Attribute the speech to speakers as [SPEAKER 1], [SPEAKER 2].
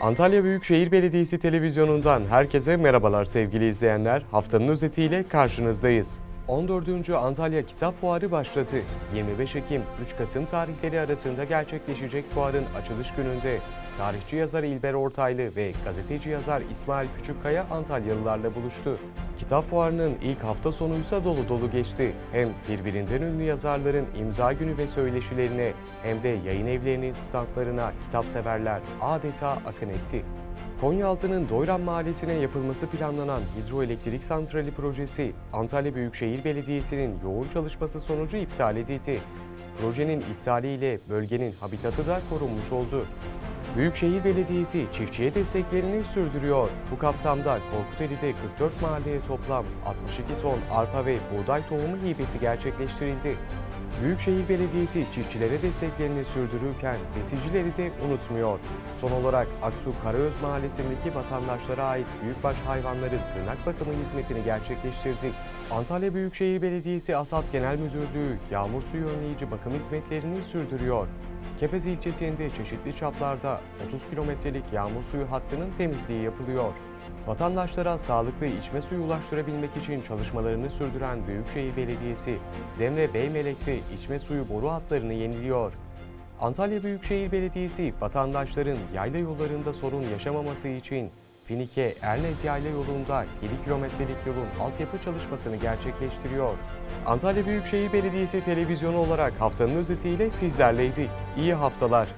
[SPEAKER 1] Antalya Büyükşehir Belediyesi televizyonundan herkese merhabalar sevgili izleyenler. Haftanın özetiyle karşınızdayız. 14. Antalya Kitap Fuarı başladı. 25 Ekim 3 Kasım tarihleri arasında gerçekleşecek fuarın açılış gününde tarihçi yazar İlber Ortaylı ve gazeteci yazar İsmail Küçükkaya Antalyalılarla buluştu. Kitap fuarının ilk hafta sonuysa dolu dolu geçti. Hem birbirinden ünlü yazarların imza günü ve söyleşilerine hem de yayın evlerinin standlarına kitapseverler adeta akın etti. Konyaaltı'nın Doyran Mahallesi'ne yapılması planlanan hidroelektrik santrali projesi Antalya Büyükşehir Belediyesi'nin yoğun çalışması sonucu iptal edildi. Projenin iptaliyle bölgenin habitatı da korunmuş oldu. Büyükşehir Belediyesi çiftçiye desteklerini sürdürüyor. Bu kapsamda Korkuteli'de 44 mahalleye toplam 62 ton arpa ve buğday tohumu hibesi gerçekleştirildi. Büyükşehir Belediyesi çiftçilere desteklerini sürdürürken besicileri de unutmuyor. Son olarak Aksu Karaöz Mahallesi'ndeki vatandaşlara ait büyükbaş hayvanların tırnak bakımı hizmetini gerçekleştirdi. Antalya Büyükşehir Belediyesi Asat Genel Müdürlüğü yağmur suyu önleyici bakım hizmetlerini sürdürüyor. Kepez ilçesinde çeşitli çaplarda 30 kilometrelik yağmur suyu hattının temizliği yapılıyor. Vatandaşlara sağlıklı içme suyu ulaştırabilmek için çalışmalarını sürdüren Büyükşehir Belediyesi, Demre Beymelek'te içme suyu boru hatlarını yeniliyor. Antalya Büyükşehir Belediyesi vatandaşların yayla yollarında sorun yaşamaması için Finike Ernez Yayla yolunda 7 kilometrelik yolun altyapı çalışmasını gerçekleştiriyor. Antalya Büyükşehir Belediyesi televizyonu olarak haftanın özetiyle sizlerleydi. İyi haftalar.